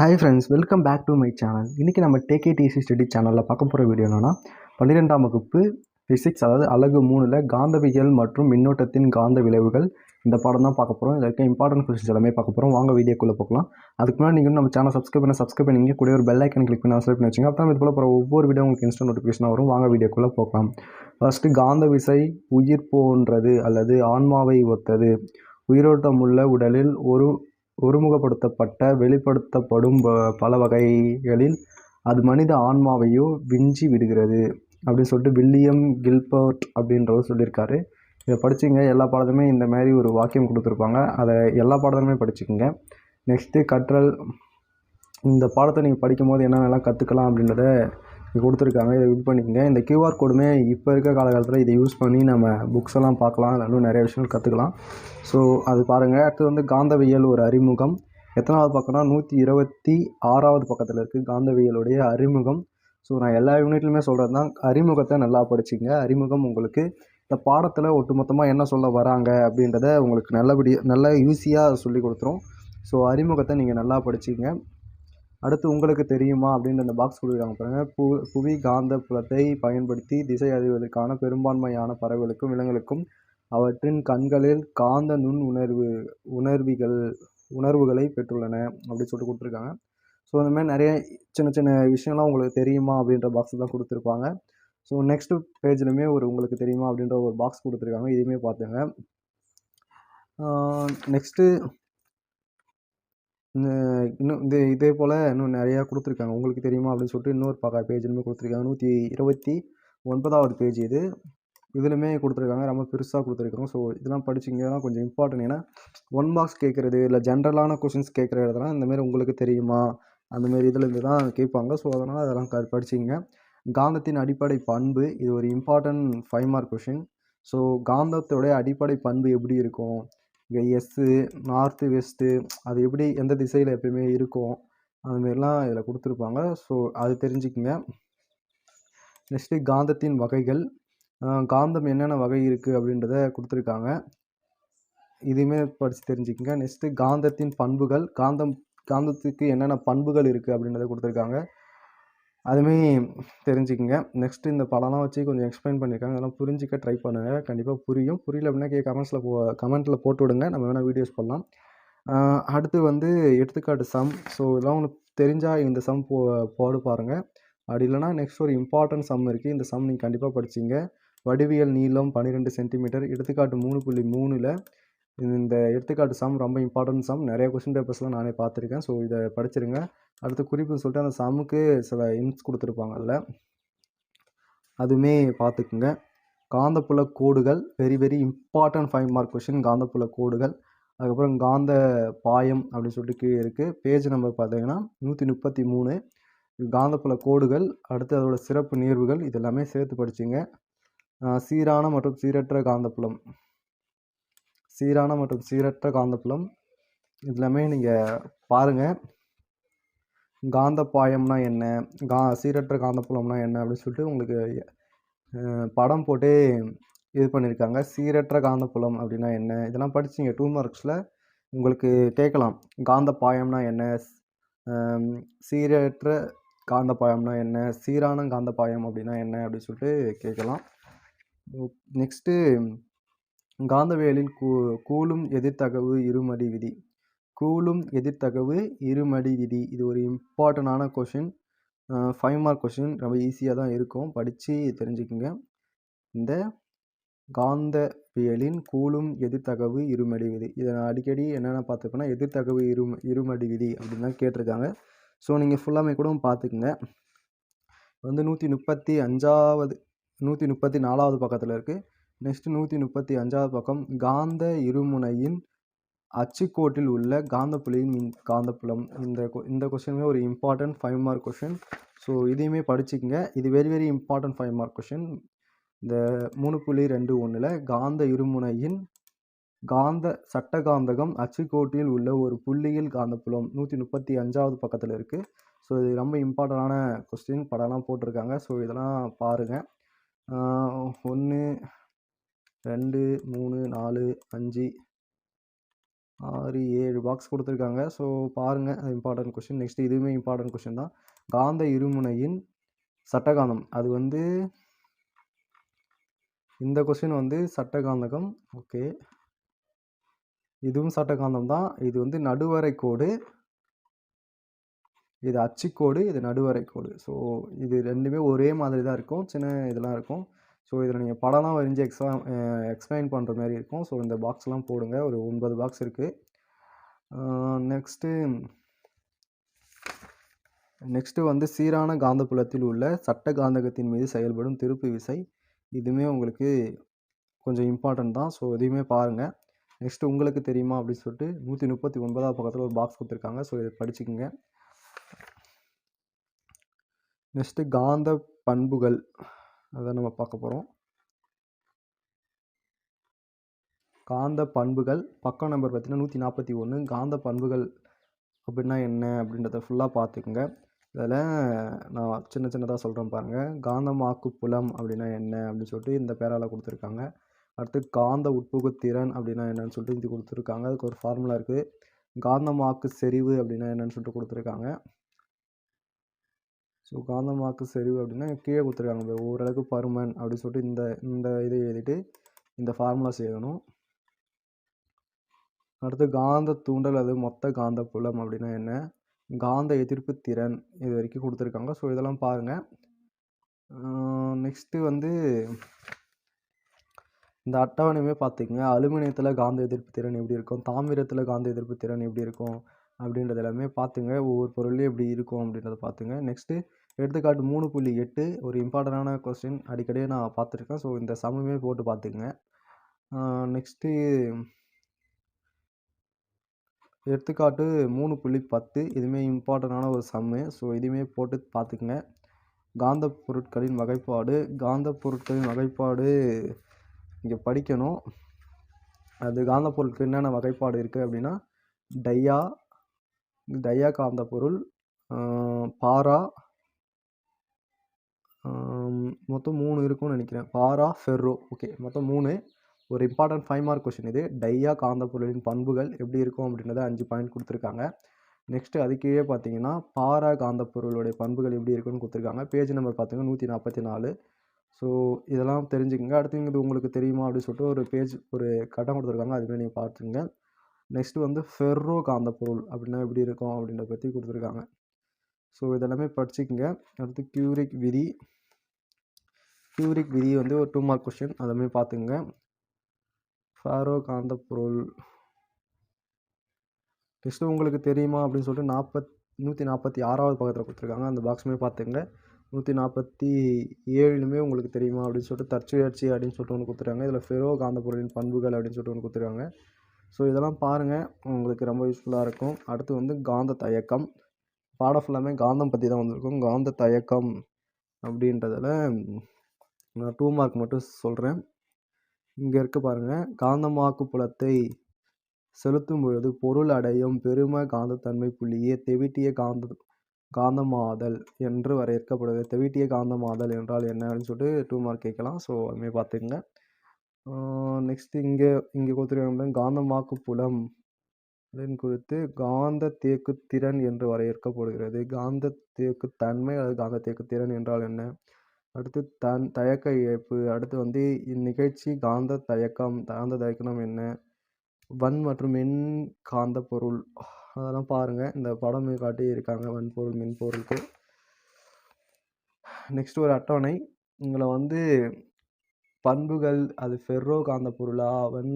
Hi friends welcome back to my channel இன்றைக்கி நம்ம டேகேடிசி study சேனலில் பார்க்க போகிற வீடியோ என்னன்னா பன்னிரெண்டாம் வகுப்பு ஃபிசிக்ஸ் அதாவது அழகு மூணில் காந்தவியல் மற்றும் மின்னோட்டத்தின் காந்த விளைவுகள். இந்த பாடம் தான் பார்க்க போகிறோம் இதில் இருக்க இம்பார்ட்டன்ட் கொஸ்டின்ஸ் எல்லாமே பார்க்க போகிறோம் வாங்க வீடியோக்குள்ளே போகலாம். அதுக்கு முன்னாடி நீங்கள் நம்ம சேனல் சப்ஸ்கிரைப் பண்ண சப்ஸ்கிரைப் பண்ணிங்க கூட ஒரு பெல் ஐக்கன் கிளிக் பண்ணி சப்ஸ்கிரைப் பண்ணி வச்சுங்க அப்புறம் இது போல் போகிற ஒவ்வொரு வீடியோ உங்களுக்கு இன்ஸ்டன்ட் நோட்டிஃபிகேஷன் வரும். வாங்க வீடியோக்குள்ளே போகலாம். ஃபஸ்ட்டு காந்த விசை உயிர் போன்றது அல்லது ஆன்மாவை ஒத்தது. உயிரோட்டமுள்ள உடலில் ஒரு ஒருமுகப்படுத்தப்பட்ட வெளிப்படுத்தப்படும் ப- பல வகைகளில் அது மனித ஆன்மாவையோ விஞ்சி விடுகிறது. அப்படின்னு சொல்லிட்டு வில்லியம் கில்பர்ட் அப்படின்றவர் சொல்லியிருக்காரு. இதை படிச்சுங்க எல்லா பாடத்துமே இந்த மாதிரி ஒரு வாக்கியம் கொடுத்துருப்பாங்க. அதை எல்லா பாடத்துமே படிச்சுக்கோங்க. நெக்ஸ்ட்டு கற்றல். இந்த பாடத்தை நீங்கள் படிக்கும்போது என்னென்னலாம் கற்றுக்கலாம் அப்படின்றத கொடுத்துருக்காங்க. இதை யூஸ் பண்ணிக்கங்க. இந்த கியூஆர் கோடுமே இப்போ இருக்க காலகட்டத்தில் இதை யூஸ் பண்ணி நம்ம புக்ஸ் எல்லாம் பார்க்கலாம். அதில் இன்னும் நிறைய விஷயங்கள் கற்றுக்கலாம் ஸோ அது பாருங்கள் அடுத்து வந்து காந்தவியல் ஒரு அறிமுகம். எத்தனாவது பக்கம்னா நூற்றி இருபத்தி ஆறாவது பக்கத்தில் இருக்குது காந்தவியலுடைய அறிமுகம். ஸோ நான் எல்லா யூனிட்லையுமே சொல்கிறது தான் அறிமுகத்தை நல்லா படிச்சுங்க அறிமுகம் உங்களுக்கு இந்த பாடத்தில் ஒட்டுமொத்தமாக என்ன சொல்ல வராங்க அப்படின்றத உங்களுக்கு நல்லபடி நல்ல ஈஸியாக சொல்லி கொடுத்துரும். ஸோ அறிமுகத்தை நீங்கள் நல்லா படிச்சுங்க அடுத்து உங்களுக்கு தெரியுமா அப்படின்னு அந்த பாக்ஸ் கொடுக்குறாங்க பாருங்கள் பு புவி காந்த புலத்தை பயன்படுத்தி திசை அறிவதற்கான பெரும்பான்மையான பறவைகளுக்கும் விலங்குகளுக்கும் அவற்றின் கண்களில் காந்த நுண் உணர்வு உணர்விகள் உணர்வுகளை பெற்றுள்ளன அப்படின்னு சொல்லிட்டு கொடுத்துருக்காங்க. ஸோ அந்த மாதிரி நிறைய சின்ன சின்ன விஷயம்லாம் உங்களுக்கு தெரியுமா அப்படின்ற பாக்ஸ் தான் கொடுத்துருப்பாங்க. ஸோ நெக்ஸ்ட் பேஜ்லையுமே ஒரு உங்களுக்கு தெரியுமா அப்படின்ற ஒரு பாக்ஸ் கொடுத்துருக்காங்க. இதையுமே பார்த்துங்க. நெக்ஸ்ட்டு இன்னும் இந்த இதே போல் இன்னும் நிறையா கொடுத்துருக்காங்க. உங்களுக்கு தெரியுமா அப்படின்னு சொல்லிட்டு இன்னொரு பக்க பேஜ்லையுமே கொடுத்துருக்காங்க. நூற்றி இருபத்தி ஒன்பதாவது பேஜ் இது. இதுலையுமே கொடுத்துருக்காங்க. ரொம்ப பெருசாக கொடுத்துருக்காங்க ஸோ இதெல்லாம் படிச்சிங்கன்னா கொஞ்சம் இம்பார்ட்டன்ட் ஏன்னா ஒன் மார்க்ஸ் கேட்குறது இல்லை ஜென்ரலான கொஷின்ஸ் கேட்குற இடத்துல இந்தமாரி உங்களுக்கு தெரியுமா? அந்தமாரி இதுலேருந்து தான் கேட்பாங்க. ஸோ அதனால் அதெல்லாம் க படிச்சிங்க காந்தத்தின் அடிப்படை பண்பு இது ஒரு important five mark question so காந்தத்தோடைய அடிப்படை பண்பு எப்படி இருக்கும்? இங்கே எஸ்ஸு நார்த்து வெஸ்ட்டு அது எப்படி எந்த திசையில் எப்பயுமே இருக்கும் அதுமாரிலாம் இதில் கொடுத்துருப்பாங்க. ஸோ அது தெரிஞ்சுக்குங்க. நெக்ஸ்ட்டு காந்தத்தின் வகைகள். காந்தம் என்னென்ன வகை இருக்குது அப்படின்றத கொடுத்துருக்காங்க. இதுவுமே படித்து தெரிஞ்சுக்கங்க. நெக்ஸ்ட்டு காந்தத்தின் பண்புகள். காந்தம் காந்தத்துக்கு என்னென்ன பண்புகள் இருக்குது அப்படின்றத கொடுத்துருக்காங்க. அதுவுமே தெரிஞ்சுக்கங்க. நெக்ஸ்ட்டு இந்த படம்லாம் வச்சு கொஞ்சம் எக்ஸ்பிளைன் பண்ணியிருக்காங்க. அதெல்லாம் புரிஞ்சிக்க ட்ரை பண்ணுங்கள் கண்டிப்பாக புரியும். புரியல அப்படின்னா கே கமெண்ட்ஸில் போ கமெண்ட்டில் போட்டு விடுங்க. நம்ம வேணால் வீடியோஸ் பண்ணலாம் அடுத்து வந்து எடுத்துக்காட்டு சம் ஸோ இதெல்லாம் உங்களுக்கு தெரிஞ்சால் இந்த சம் போ போடு பாருங்கள் அப்படி இல்லைனா நெக்ஸ்ட் ஒரு இம்பார்ட்டன்ட் சம் இருக்குது இந்த சம் நீங்கள் கண்டிப்பாக படிச்சிங்க. வடிவியல் நீளம் பன்னிரெண்டு சென்டிமீட்டர் எடுத்துக்காட்டு மூணு புள்ளி மூணில் இந்த எடுத்துக்காட்டு சம் ரொம்ப இம்பார்ட்டன்ட் சம் நிறைய கொஸ்டின் பேப்பர்ஸ்லாம் நானே பார்த்துருக்கேன். ஸோ இதை படிச்சிருங்க. அடுத்து குறிப்புன்னு சொல்லிட்டு அந்த சம்முக்கு சில இன்ஸ் கொடுத்துருப்பாங்க அதில். அதுவுமே பார்த்துக்குங்க. காந்தப்புல கோடுகள் very very important five mark question காந்தப்புல கோடுகள் அதுக்கப்புறம் காந்த பாயம் அப்படின்னு சொல்லிட்டு கீழே இருக்குது பேஜ் நம்பர் பார்த்தீங்கன்னா நூற்றி முப்பத்தி மூணு. காந்தப்புல கோடுகள் அடுத்து அதோட சிறப்பு நீர்வுகள் இதெல்லாமே சேர்த்து படிச்சிங்க. சீரான மற்றும் சீரற்ற காந்தப்புலம். சீரான மற்றும் சீரற்ற காந்தப்புலம். இதெல்லாமே நீங்கள் பாருங்கள் காந்த பாயம்னா என்ன? கா சீரற்ற காந்தப்புலம்னா என்ன அப்படின்னு சொல்லிட்டு உங்களுக்கு படம் போட்டு இது பண்ணியிருக்காங்க சீரற்ற காந்தப்புலம் அப்படின்னா என்ன? இதெல்லாம் படிச்சிங்க. டூ மார்க்ஸில் உங்களுக்கு கேட்கலாம். காந்த பாயம்னா என்ன சீரற்ற காந்த பாயம்னா என்ன? சீரான காந்த பாயம் அப்படின்னா என்ன அப்படின்னு சொல்லிட்டு கேட்கலாம். நெக்ஸ்ட்டு காந்தவியலில் கூ கூலும் எதிர்த்தகவு இருமடி விதி. கூலும் எதிர்த்தகவு இருமடி விதி. இது ஒரு இம்பார்ட்டண்டான கொஷின் ஃபைவ் மார்க் கொஷின் ரொம்ப ஈஸியாக தான் இருக்கும். படித்து தெரிஞ்சுக்குங்க. இந்த காந்தவியலின் கூலும் எதிர்த்தகவு இருமடி விதி. இதை நான் அடிக்கடி என்னென்ன பார்த்துக்கோன்னா எதிர்த்தகவு இரு இருமடி விதி அப்படின்னு தான் கேட்டிருக்காங்க. ஸோ நீங்கள் ஃபுல்லாமே கூட பார்த்துக்குங்க. வந்து நூற்றி முப்பத்தி அஞ்சாவது நூற்றி முப்பத்தி நாலாவது பக்கத்தில் இருக்குது நெக்ஸ்ட்டு நூற்றி முப்பத்தி அஞ்சாவது பக்கம் காந்த இருமுனையின் அச்சுக்கோட்டில் உள்ள காந்தப்புலியின் மின் காந்தப்புலம். இந்த கொ- இந்த கொஸ்டினுமே ஒரு important five mark question so இதையுமே படிச்சுக்கங்க. இது very very important five mark question இந்த மூணு புள்ளி ரெண்டு ஒன்றில் காந்த இருமுனையின் காந்த சட்ட காந்தகம் அச்சுக்கோட்டில் உள்ள ஒரு புள்ளியில் காந்தப்புலம். நூற்றி முப்பத்தி அஞ்சாவது பக்கத்தில் இருக்குது ஸோ இது ரொம்ப இம்பார்ட்டண்டான கொஸ்டின் படம்லாம் போட்டிருக்காங்க. ஸோ இதெல்லாம் பாருங்கள் ஒன்று ரெண்டு மூணு நாலு அஞ்சு ஆறு ஏழு பாக்ஸ் கொடுத்துருக்காங்க. ஸோ பாருங்கள் அது இம்பார்ட்டன்ட் கொஷின் நெக்ஸ்ட் இதுவுமே இம்பார்ட்டன்ட் கொஷின் தான். காந்த இருமுனையின் சட்டகாந்தம். அது வந்து இந்த கொஷின் வந்து சட்டகாந்தகம். ஓகே இதுவும் சட்டகாந்தம் தான். இது வந்து நடுவரை கோடு. இது அச்சுக்கோடு இது நடுவரை கோடு. ஸோ இது ரெண்டுமே ஒரே மாதிரி தான் இருக்கும். சின்ன இதெல்லாம் இருக்கும். ஸோ இதில் நீங்கள் படம்லாம் வரைஞ்சி எக்ஸாம் எக்ஸ்பிளைன் பண்ணுற மாதிரி இருக்கும். ஸோ இந்த பாக்ஸ்லாம் போடுங்க. ஒரு ஒன்பது பாக்ஸ் இருக்குது நெக்ஸ்ட்டு நெக்ஸ்ட்டு வந்து சீரான காந்தப்புலத்தில் உள்ள சட்ட காந்தகத்தின் மீது செயல்படும் திருப்பு விசை. இதுவுமே உங்களுக்கு கொஞ்சம் இம்பார்ட்டன்ட் தான். ஸோ இதையுமே பாருங்கள் நெக்ஸ்ட்டு உங்களுக்கு தெரியுமா அப்படின்னு சொல்லிட்டு நூற்றி முப்பத்தி ஒன்பதாவது பக்கத்தில் ஒரு பாக்ஸ் கொடுத்துருக்காங்க. ஸோ இதை படிச்சுக்கோங்க. நெக்ஸ்ட்டு காந்த பண்புகள். அதை நம்ம பார்க்க போகிறோம் காந்த பண்புகள் பக்கம் நம்பர் பார்த்தீங்கன்னா நூற்றி நாற்பத்தி ஒன்று காந்த பண்புகள் அப்படின்னா என்ன அப்படின்றத ஃபுல்லாக பார்த்துக்குங்க. இதில் நான் சின்ன சின்னதாக சொல்கிறேன் பாருங்கள் காந்தமாக்கு புலம் அப்படின்னா என்ன அப்படின்னு சொல்லிட்டு இந்த பேரால் கொடுத்துருக்காங்க. அடுத்து காந்த உட்புகுத்திறன் அப்படின்னா என்னன்னு சொல்லிட்டு இது கொடுத்துருக்காங்க. அதுக்கு ஒரு ஃபார்முலா இருக்குது காந்தமாக்கு செறிவு அப்படின்னா என்னன்னு சொல்லிட்டு கொடுத்துருக்காங்க. ஸோ காந்தமாக்கு செறிவு அப்படின்னா கீழே கொடுத்துருக்காங்க ஓரளவுக்கு பருமன் அப்படின்னு சொல்லிட்டு இந்த இந்த இதை எழுதிட்டு இந்த ஃபார்முலாஸ் எழுதணும் அடுத்து காந்த தூண்டல் அது மொத்த காந்த புலம் அப்படின்னா என்ன? காந்த எதிர்ப்பு திறன் இது வரைக்கும் கொடுத்துருக்காங்க. ஸோ இதெல்லாம் பாருங்கள் நெக்ஸ்ட்டு வந்து இந்த அட்டவணையுமே பார்த்துக்கங்க. அலுமினியத்தில் காந்த எதிர்ப்பு திறன் எப்படி இருக்கும்? தாமிரத்தில் காந்த எதிர்ப்பு திறன் எப்படி இருக்கும்? அப்படின்றது எல்லாமே பார்த்துங்க. ஒவ்வொரு பொருளையும் எப்படி இருக்கும் அப்படின்றத பார்த்துங்க. நெக்ஸ்ட்டு எடுத்துக்காட்டு மூணு புள்ளி எட்டு ஒரு இம்பார்ட்டண்டான கொஸ்டின் அடிக்கடி நான் பார்த்துருக்கேன். ஸோ இந்த சமமே போட்டு பார்த்துக்குங்க. நெக்ஸ்ட்டு எடுத்துக்காட்டு மூணு புள்ளி பத்து. இதுவுமே இம்பார்ட்டண்டான ஒரு சம்மு ஸோ இதுவுமே போட்டு பார்த்துக்குங்க. காந்த பொருட்களின் வகைப்பாடு. காந்த பொருட்களின் வகைப்பாடு இங்கே படிக்கணும். அது காந்த பொருட்கள் என்னென்ன வகைப்பாடு இருக்குது அப்படின்னா டையா டையா காந்த பொருள் பாரா மொத்தம் மூணு இருக்கும்னு நினைக்கிறேன். பாரா ஃபெர்ரோ. ஓகே மொத்தம் மூணு. ஒரு இம்பார்ட்டன்ட் ஃபைவ் மார்க் கொஷின் இது. டையா காந்த பொருளின் பண்புகள் எப்படி இருக்கும் அப்படின்றத அஞ்சு பாயிண்ட் கொடுத்துருக்காங்க. நெக்ஸ்ட்டு அதுக்கே பார்த்தீங்கன்னா பாரா காந்த பொருளுடைய பண்புகள் எப்படி இருக்குன்னு கொடுத்துருக்காங்க. பேஜ் நம்பர் பார்த்தீங்கன்னா நூற்றி நாற்பத்தி நாலு. ஸோ இதெல்லாம் தெரிஞ்சுக்கோங்க. அடுத்து இது உங்களுக்கு தெரியுமா அப்படின்னு சொல்லிட்டு ஒரு பேஜ் ஒரு கட்டம் கொடுத்துருக்காங்க. அதுமாதிரி நீங்கள் பார்த்துங்க நெக்ஸ்ட்டு வந்து ஃபெர்ரோ காந்த பொருள் அப்படின்னா எப்படி இருக்கும் அப்படின்றத பற்றி கொடுத்துருக்காங்க. ஸோ இதெல்லாமே படிச்சுக்கோங்க. அடுத்து கியூரிக் விதி. கியூரிக் விதி வந்து ஒரு டூ மார்க் கொஷின் அதெல்லாமே பார்த்துங்க ஃபாரோ காந்த பொருள் நெக்ஸ்ட்டு உங்களுக்கு தெரியுமா அப்படின்னு சொல்லிட்டு நாற்பத் நூற்றி நாற்பத்தி ஆறாவது பக்கத்தில் கொடுத்துருக்காங்க. அந்த பாக்ஸுமே பார்த்துங்க நூற்றி நாற்பத்தி ஏழுமே உங்களுக்கு தெரியுமா அப்படின்னு சொல்லிட்டு தற்சுழற்சி அப்படின்னு சொல்லிட்டு ஒன்று கொடுத்துருக்காங்க. இதில் ஃபெரோ காந்த பொருளின் பண்புகள் அப்படின்னு சொல்லிட்டு ஒன்று கொடுத்துருக்காங்க. ஸோ இதெல்லாம் பாருங்கள் உங்களுக்கு ரொம்ப யூஸ்ஃபுல்லாக இருக்கும். அடுத்து வந்து காந்த தயக்கம். பாடம் ஃபுல்லாமே காந்தம் பற்றி தான் வந்திருக்கும். காந்த தயக்கம் அப்படின்றதில் நான் டூ மார்க் மட்டும் சொல்கிறேன் இங்கே இருக்க பாருங்கள் காந்தமாக்கு புலத்தை செலுத்தும் பொழுது பொருள் அடையும் பெரும காந்தத்தன்மை புள்ளியே தெவிட்டிய காந்த காந்தமாதல் என்று வரையறுக்கப்படுது தெவிட்டிய காந்தமாதல் என்றால் என்ன அப்படின்னு சொல்லிட்டு டூ மார்க் கேட்கலாம். ஸோ அதுமாதிரி பார்த்துக்குங்க. நெக்ஸ்ட்டு இங்கே இங்கே கொடுத்துருக்காங்க காந்தமாக்கு புலம் அப்படின்னு குறித்து காந்த தேக்கு திறன் என்று வரையறுக்கப்படுகிறது. காந்த தேக்கு தன்மை அல்லது காந்த தேக்கு திறன் என்றால் என்ன? அடுத்து தன் தயக்க இழப்பு அடுத்து வந்து இந்நிகழ்ச்சி காந்த தயக்கம். காந்த தயக்கம் என்ன? வன் மற்றும் மின் காந்த பொருள். அதெல்லாம் பாருங்கள் இந்த படம் காட்டி இருக்காங்க வன்பொருள் மின்பொருளுக்கு நெக்ஸ்ட் ஒரு அட்டவணை. உங்களை வந்து பண்புகள் அது ஃபெர்ரோ காந்த பொருளா? வன்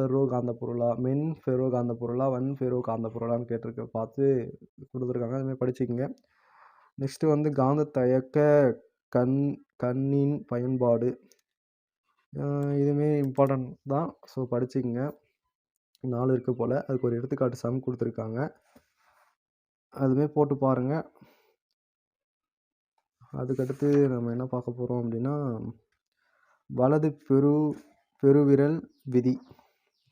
ஃபெர்ரோ காந்த பொருளா? மென் ஃபெரோ காந்த பொருளா? வன் ஃபெரோ காந்த பொருளான்னு கேட்டிருக்க பார்த்து கொடுத்துருக்காங்க. அதுமாதிரி படிச்சுக்கோங்க. நெக்ஸ்ட்டு வந்து காந்த தயக்க கண் கண்ணின் பயன்பாடு. இதுவுமே இம்பார்ட்டன்ட் தான். ஸோ படிச்சுக்கோங்க. நாலு இருக்குது போல். அதுக்கு ஒரு எடுத்துக்காட்டு சம் கொடுத்துருக்காங்க. அதுவுமே போட்டு பாருங்கள் அதுக்கடுத்து நம்ம என்ன பார்க்க போகிறோம் அப்படின்னா வலது பெரு பெருவிரல் விதி.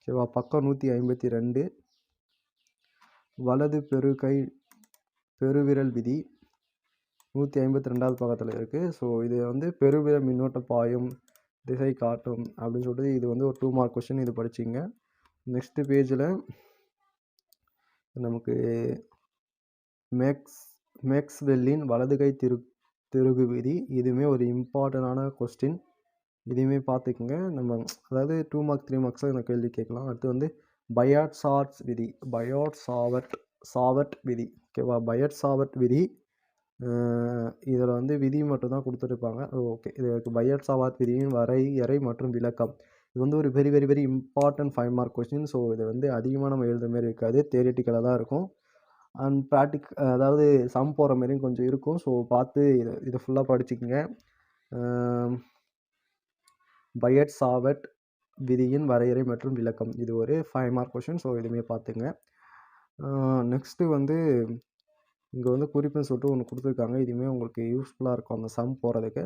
சரிவா பக்கம் நூற்றி ஐம்பத்தி ரெண்டு வலது பெருகை பெருவிரல் விதி நூற்றி ஐம்பத்தி ரெண்டாவது பக்கத்தில் இருக்குது ஸோ இது வந்து பெருவிரல் மின்னோட்ட பாயும் திசை காட்டும் அப்படின்னு சொல்லிட்டு இது வந்து ஒரு டூ மார்க் கொஷின் இது படிச்சிங்க. நெக்ஸ்ட்டு பேஜில் நமக்கு மேக்ஸ் மேக்ஸ்வெல்லின் வலதுகை திரு திருகு விதி. இதுவுமே ஒரு இம்பார்ட்டண்டான கொஸ்டின் இதையுமே பார்த்துக்குங்க. நம்ம அதாவது டூ மார்க் த்ரீ மார்க்ஸாக இந்த கேள்வி கேட்கலாம். அடுத்து வந்து பயாட் சார்ட்ஸ் விதி. பயாட் சாவர்ட் சாவர்ட் விதி. ஓகேவா பயாட் சாவர்ட் விதி. இதில் வந்து விதி மட்டும்தான் கொடுத்துருப்பாங்க. ஓகே இதுக்கு பயாட் சாவர்ட் விதியின் வரையறை மற்றும் விளக்கம். இது வந்து ஒரு very very very important five mark question so இதை வந்து அதிகமாக நம்ம எழுதுற மாதிரி இருக்காது. தேரிட்டிக்கலாக தான் இருக்கும். அண்ட் ப்ராக்டிக் அதாவது சம் போகிற மாதிரியும் கொஞ்சம் இருக்கும். ஸோ பார்த்து இதை இதை ஃபுல்லாக படிச்சுக்கோங்க. பயட் சாவட் விதியின் வரையறை மற்றும் விளக்கம். இது ஒரு ஃபைவ் மார்க் கொஷின் ஸோ இதுவுமே பார்த்துங்க. நெக்ஸ்ட்டு வந்து இங்கே வந்து குறிப்புன்னு சொல்லிட்டு ஒன்று கொடுத்துருக்காங்க. இதுவுமே உங்களுக்கு யூஸ்ஃபுல்லாக இருக்கும் அந்த சம் போகிறதுக்கு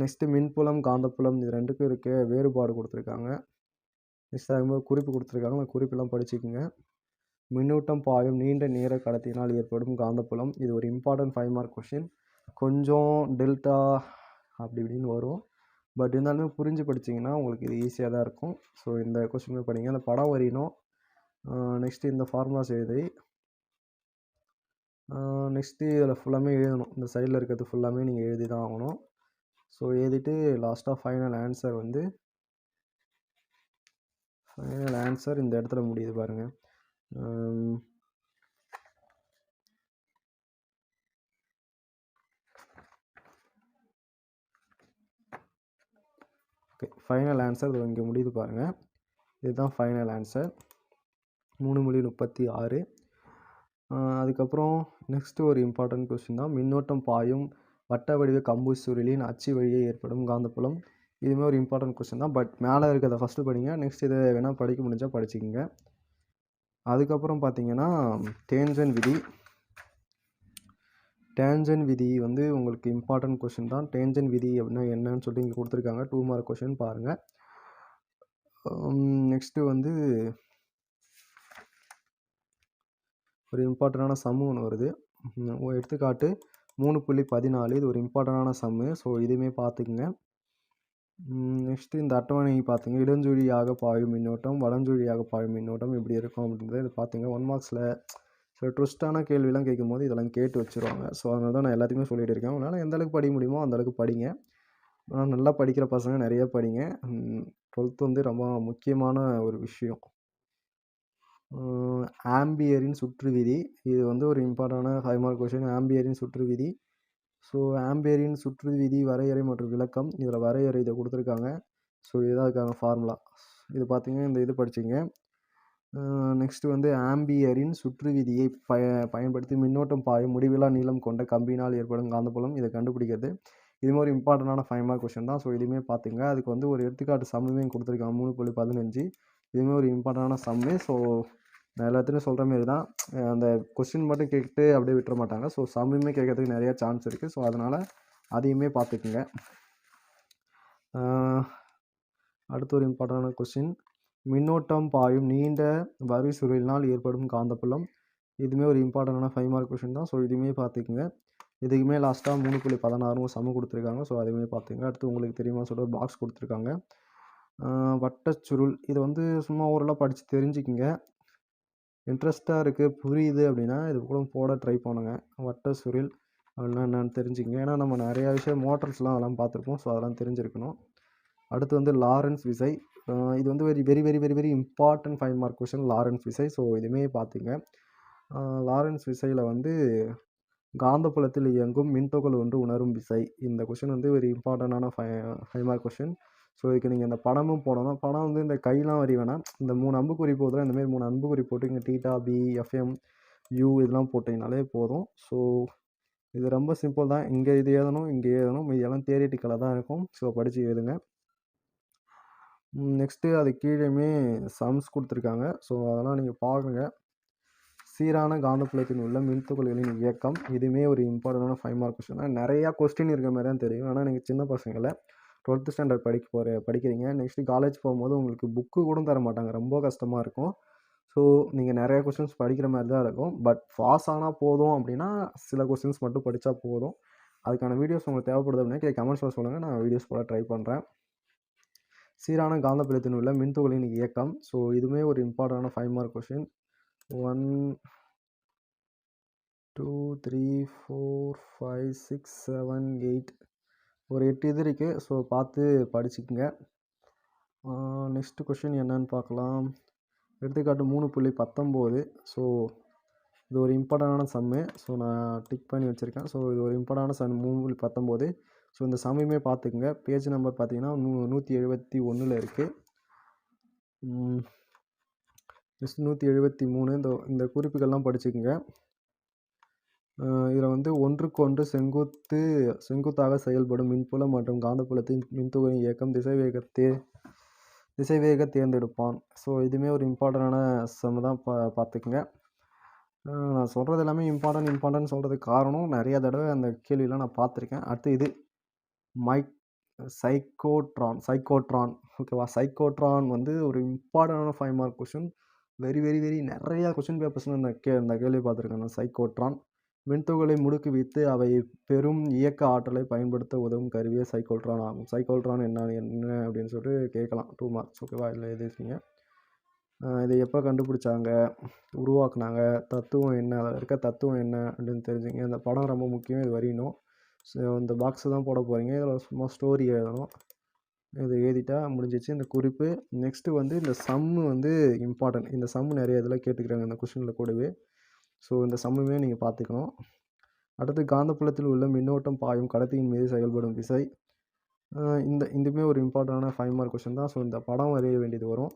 நெக்ஸ்ட்டு மின்புலம் காந்தப்புலம் இது ரெண்டுக்கும் இருக்க வேறுபாடு கொடுத்துருக்காங்க. நெக்ஸ்ட் அதுமாதிரி குறிப்பு கொடுத்துருக்காங்க. அந்த குறிப்பெல்லாம் படிச்சுக்கோங்க. மின்னூட்டம் பாயும் நீண்ட நேர கடத்தினால் ஏற்படும் காந்தப்புலம். இது ஒரு இம்பார்ட்டன்ட் ஃபைவ் மார்க் கொஷின் கொஞ்சம் டெல்டா அப்படி இப்படின்னு வரும். பட் இருந்தாலுமே புரிஞ்சு படிச்சிங்கன்னா உங்களுக்கு இது ஈஸியாக தான் இருக்கும். ஸோ இந்த கொஸ்டின் படிங்க. அந்த படம் வரையணும். நெக்ஸ்ட்டு இந்த ஃபார்முலாஸ் எழுதி நெக்ஸ்ட்டு இதில் ஃபுல்லாமே எழுதணும். இந்த சைடில் இருக்கிறது ஃபுல்லாமே நீங்கள் எழுதி தான் ஆகணும். ஸோ எழுதிட்டு லாஸ்ட்டாக ஃபைனல் ஆன்சர் வந்து ஃபைனல் ஆன்சர் இந்த இடத்துல முடியுது பாருங்கள் ஓகே ஃபைனல் ஆன்சர் இது இங்கே முடியுது பாருங்கள் இதுதான் ஃபைனல் ஆன்சர் மூணு மொழி முப்பத்தி ஆறு. அதுக்கப்புறம் நெக்ஸ்ட்டு ஒரு இம்பார்ட்டன்ட் கொஸ்டின் தான். மின்னோட்டம் பாயும் வட்ட வடிவ கம்பு சுருளின் அச்சு வழியே ஏற்படும் காந்தப்புலம். இதுவுமே ஒரு இம்பார்ட்டன்ட் கொஸ்டின் தான். பட் மேலே இருக்கிறத ஃபஸ்ட்டு படிங்க. நெக்ஸ்ட் இதை வேணால் படிக்க முடிஞ்சால் படிச்சுக்கோங்க. அதுக்கப்புறம் பார்த்தீங்கன்னா டேஞ்சன் விதி. டேஞ்சன் விதி வந்து உங்களுக்கு இம்பார்ட்டன்ட் கொஷின் தான். டேஞ்சன் விதி அப்படின்னா என்னன்னு சொல்லிட்டு இங்கே கொடுத்துருக்காங்க. டூ மார்க் கொஷின் பாருங்கள் நெக்ஸ்ட்டு um, வந்து ஒரு இம்பார்ட்டண்டான சம்மு ஒன்று வருது. எடுத்துக்காட்டு. மூணு புள்ளி பதினாலு இது ஒரு இம்பார்ட்டண்டான சம்மு ஸோ இதுவுமே பார்த்துக்குங்க. நெக்ஸ்ட்டு இந்த அட்டவணை பார்த்துங்க. இடஞ்சுழியாக பாயும் மின்னோட்டம் வலஞ்சுழியாக பாயும் மின்னோட்டம் எப்படி இருக்கும் அப்படின்றத இது பார்த்துங்க. ஒன் மார்க்ஸில் சில ட்விஸ்ட்டான கேள்விலாம் கேட்கும்போது இதெல்லாம் கேட்டு வச்சுருவாங்க. ஸோ அதனால தான் நான் எல்லாத்தையுமே சொல்லிகிட்டு இருக்கேன். அதனால் எந்த அளவுக்கு படிக்க முடியுமோ அந்த அளவுக்கு படிங்க. ஆனால் நல்லா படிக்கிற பசங்க நிறைய படிங்க. டுவெல்த் வந்து ரொம்ப முக்கியமான ஒரு விஷயம். ஆம்பியரின் சுற்று விதி இது வந்து ஒரு இம்பார்ட்டண்டான ஹை மார்க் கொஷின் ஆம்பியரின் சுற்று விதி ஸோ ஆம்பியரின் சுற்று விதி வரையறை மற்றும் விளக்கம். இதில் வரையறை இதை கொடுத்துருக்காங்க. ஸோ இதுதான் இருக்காங்க ஃபார்முலா இது பார்த்தீங்கன்னா இந்த இது படிச்சிங்க. நெக்ஸ்ட்டு வந்து ஆம்பியரின் சுற்று விதியை பய பயன்படுத்தி மின்னோட்டம் பாயும் முடிவிலா நீளம் கொண்ட கம்பினால் ஏற்படும் காந்தப்புலம் இதை கண்டுபிடிக்கிறது. இது மாதிரி இம்பார்ட்டண்டான ஃபைவ் மார்க் கொஷின் தான். ஸோ இதுவுமே பார்த்துங்க. அதுக்கு வந்து ஒரு எடுத்துக்காட்டு சம்முமே கொடுத்துருக்காங்க. மூணு புள்ளி பதினஞ்சு. இதுவுமே ஒரு இம்பார்ட்டண்டான சம்மு ஸோ நான் எல்லாத்துலேயும் சொல்கிற மாரி தான். அந்த கொஸ்டின் மட்டும் கேட்டு அப்படியே விட்டுற மாட்டாங்க. ஸோ சம்முமே கேட்கறதுக்கு நிறையா சான்ஸ் இருக்குது ஸோ அதனால் அதையுமே பார்த்துக்குங்க. அடுத்து ஒரு இம்பார்ட்டண்டான கொஸ்டின் மின்னோட்டம் பாயும் நீண்ட வரி சுருளினால் ஏற்படும் காந்தப்புலம். இதுவுமே ஒரு இம்பார்ட்டண்டான ஃபைவ் மார்க் கொஷின் தான். ஸோ இதுவுமே பார்த்துக்குங்க. இதுக்குமே லாஸ்ட்டாக மூணு புள்ளி பதினாறும் சம கொடுத்துருக்காங்க. ஸோ அதுவுமே பார்த்துங்க அடுத்து உங்களுக்கு தெரியுமா? சொல்கிற பாக்ஸ் கொடுத்துருக்காங்க. வட்டச்சுருள் இது வந்து சும்மா ஓரளவு படித்து தெரிஞ்சுக்கிங்க. இன்ட்ரெஸ்ட்டாக இருக்குது புரியுது அப்படின்னா இது கூட போட ட்ரை பண்ணுங்க. வட்ட சுருள் அப்படின்னா என்னென்னு தெரிஞ்சுக்கங்க. ஏன்னா நம்ம நிறையா விஷயம் மோட்டர்ஸ்லாம் அதெல்லாம் பார்த்துருப்போம். ஸோ அதெல்லாம் தெரிஞ்சிருக்கணும். அடுத்து வந்து லாரன்ஸ் விசை. இது வந்து very very very very very important five mark question Lorentz விசை. ஸோ இதுவுமே பார்த்துங்க லாரன்ஸ் விசையில் வந்து காந்தப்புலத்தில் இயங்கும் மின்தொகல் ஒன்று உணரும் விசை. இந்த கொஷின் வந்து ஒரு இம்பார்ட்டண்டான five five mark question so இதுக்கு நீங்கள் இந்த படமும் போடணும். படம் வந்து இந்த கையெலாம் வரி வேணாம். இந்த மூணு அம்புக்குறி போதும் இந்தமாரி மூணு அம்புக்குறி போட்டு இங்கே டீட்டா பி எஃப்எம் யூ இதெல்லாம் போட்டிங்கனாலே போதும். ஸோ இது ரொம்ப சிம்பிள் தான். இங்கே இது எழுதணும் இங்கே எழுதணும். இதெல்லாம் தியரிட்டிக்கலாக தான் இருக்கும். ஸோ படித்து எழுதுங்க. நெக்ஸ்ட்டு அது கீழேயுமே சம்ஸ் கொடுத்துருக்காங்க. ஸோ அதெல்லாம் நீங்கள் பாருங்க. சீரான காந்தப்புலத்தில் உள்ள மின்துகள்களின் இயக்கம். இதுவுமே ஒரு இம்பார்ட்டண்டான ஃபைவ் மார்க் கொஸ்டின் தான் நிறையா கொஸ்டின் இருக்கிற மாதிரி தான் தெரியும். ஆனால் நீங்கள் சின்ன பசங்களை டுவெல்த்து ஸ்டாண்டர்ட் படிக்க போகிற படிக்கிறீங்க. நெக்ஸ்ட்டு காலேஜ் போகும்போது உங்களுக்கு புக்கு கூட தர மாட்டாங்க. ரொம்ப கஷ்டமாக இருக்கும். ஸோ நீங்கள் நிறையா கொஸ்டின்ஸ் படிக்கிற மாதிரி தான் இருக்கும். பட் பாஸ் ஆனால் போதும் அப்படின்னா சில கொஸ்டின்ஸ் மட்டும் படித்தா போதும். அதுக்கான வீடியோஸ் உங்களுக்கு தேவைப்படுது அப்படின்னா கீழே கமெண்ட்ஸில் சொல்லுங்கள் நான் வீடியோஸ் போட ட்ரை பண்ணுறேன் சீரான காந்தப்புலத்தில் உள்ள மின்துகளின் இயக்கம். ஸோ இதுவுமே ஒரு இம்பார்ட்டண்டான five mark question one two three four five six seven eight ஒரு எட்டு இது இருக்குது ஸோ பார்த்து படிச்சுக்கங்க. நெக்ஸ்ட் கொஷின் என்னன்னு பார்க்கலாம். எடுத்துக்காட்டு மூணு புள்ளி பத்தொம்போது. ஸோ இது ஒரு இம்பார்ட்டண்டான சம்மு ஸோ நான் டிக் பண்ணி வச்சுருக்கேன். ஸோ இது ஒரு இம்பார்ட்டண்டான சம் மூணு புள்ளி பத்தொம்போது. ஸோ இந்த சமயமே பார்த்துக்குங்க. பேஜ் நம்பர் பார்த்தீங்கன்னா நூ நூற்றி எழுபத்தி ஒன்றில் இருக்குது நெக்ஸ்ட் நூற்றி எழுபத்தி மூணு. இந்த இந்த குறிப்புகள்லாம் படிச்சுக்கோங்க. இதில் வந்து ஒன்றுக்கொன்று செங்குத்து செங்குத்தாக செயல்படும் மின்புலம் மற்றும் காந்தப்புலத்தின் மின்துகளின் இயக்கம் திசைவேகத்தே திசைவேக தேர்ந்தெடுப்பான். ஸோ இதுவுமே ஒரு இம்பார்ட்டண்டான சம் தான் பா பார்த்துக்குங்க. நான் சொல்கிறது எல்லாமே இம்பார்ட்டன்ட் இம்பார்ட்டன்ட் சொல்கிறதுக்கு காரணம் நிறையா தடவை அந்த கேள்வியெலாம் நான் பார்த்துருக்கேன். அடுத்து இது. மைக் சைக்கோட்ரான் சைக்கோட்ரான். ஓகேவா சைக்கோட்ரான் வந்து ஒரு இம்பார்ட்டண்டான five mark question very very very நிறையா கொஷின் பேப்பர்ஸில் இந்த கே இந்த கேள்வி பார்த்துருக்கேன் நான். சைக்கோட்ரான். விண்துகளை முடுக்கி வைத்து அவை பெரும் இயக்க ஆற்றலை பயன்படுத்த உதவும் கருவியே சைக்கோல்ட்ரான் ஆகும். சைக்கோட்ரான் என்ன என்ன அப்படின்னு சொல்லிட்டு கேட்கலாம். டூ மார்க்ஸ் ஓகேவா இல்லை எழுதிருக்கீங்க இதை எப்போ கண்டுபிடிச்சாங்க? உருவாக்குனாங்க? தத்துவம் என்ன? அதில் இருக்க தத்துவம் என்ன அப்படின்னு தெரிஞ்சுங்க. அந்த படம் ரொம்ப முக்கியம். இது வரையணும். ஸோ இந்த பாக்ஸை தான் போட போகிறீங்க இதில் சும்மா ஸ்டோரி எழுதணும். இது எழுதிட்டா முடிஞ்சிச்சு இந்த குறிப்பு. நெக்ஸ்ட்டு வந்து இந்த சம்மு வந்து இம்பார்ட்டன்ட் இந்த சம்மு நிறைய இதில் கேட்டுக்கிறாங்க. இந்த கொஷினில் கூடவே. ஸோ இந்த சம்முமே நீங்கள் பார்த்துக்கணும். அடுத்து காந்தப்புலத்தில் உள்ள மின்னோட்டம் பாயும் கடத்தியின் மீது செயல்படும் விசை. இந்த இதுவுமே ஒரு இம்பார்ட்டண்டான ஃபைவ் மார்க் கொஷின் தான். ஸோ இந்த படம் வரைய வேண்டியது வரும்.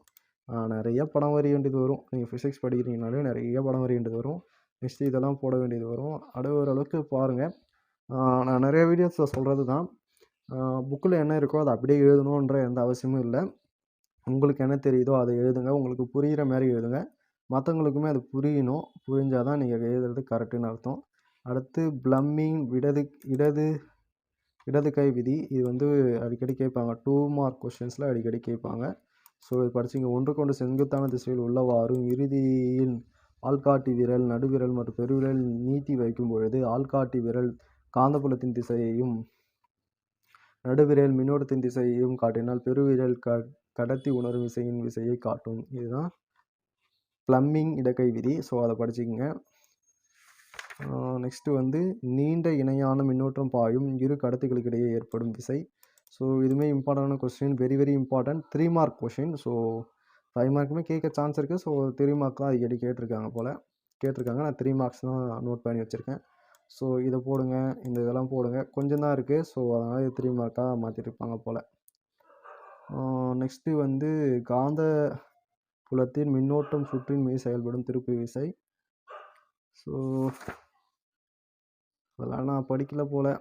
நிறைய படம் வரைய வேண்டியது வரும். நீங்கள் ஃபிசிக்ஸ் படிக்கிறீங்கனாலே நிறைய படம் வரைய வேண்டியது வரும். நெக்ஸ்ட் இதெல்லாம் போட வேண்டியது வரும். அட ஓரளவுக்கு பாருங்கள் நான் நிறைய வீடியோஸில் சொல்கிறது தான். புக்கில் என்ன இருக்கோ அதை அப்படியே எழுதணுன்ற எந்த அவசியமும் இல்லை. உங்களுக்கு என்ன தெரியுதோ அதை எழுதுங்க. உங்களுக்கு புரிகிற மாதிரி எழுதுங்க. மற்றவங்களுக்குமே அது புரியணும். புரிஞ்சால் தான் நீங்கள் எழுதுறது கரெக்டுன்னு அர்த்தம். அடுத்து ப்ளம்மிங் இடது இடது இடது கை விதி. இது வந்து அடிக்கடி கேட்பாங்க. டூ மார்க் கொஷின்ஸில் அடிக்கடி கேட்பாங்க. ஸோ இது படிச்சிங்க. ஒன்று கொண்டு செங்குத்தான திசையில் உள்ளவாறும் இறுதியில் ஆள்காட்டி விரல் நடுவிரல் மற்றும் பெருவிரல் நீட்டி வைக்கும் பொழுது ஆள்காட்டி விரல் காந்தப்புலத்தின் திசையையும் நடுவிரல் மின்னோட்டத்தின் திசையையும் காட்டினால் பெருவிரல் க கடத்தி உணரும் விசையின் விசையை காட்டும். இதுதான் ப்ளம்மிங் இடக்கை விதி. ஸோ அதை படிச்சுக்கோங்க. நெக்ஸ்ட்டு வந்து நீண்ட இணையான மின்னோட்டம் பாயும் இரு கடத்திகளுக்கு இடையே ஏற்படும் விசை. ஸோ இதுவுமே இம்பார்ட்டண்டான question very very important three mark question so five மார்க்குமே கேட்க சான்ஸ் இருக்குது ஸோ த்ரீ மார்க் தான் அடிக்கடி கேட்டிருக்காங்க போல். கேட்டிருக்காங்க. நான் த்ரீ மார்க்ஸ் தான் நோட் பண்ணி வச்சுருக்கேன். ஸோ இதை போடுங்க இந்த இதெல்லாம் போடுங்க. கொஞ்சம் தான் இருக்குது ஸோ அதனால் இது த்ரீ மார்க்காக மாற்றிருப்பாங்க போல். நெக்ஸ்ட்டு வந்து காந்த புலத்தின் மின்னோட்டம் சுற்றின் மீது செயல்படும் திருப்பு விசை. ஸோ அதெல்லாம் நான் படிக்கல போல்.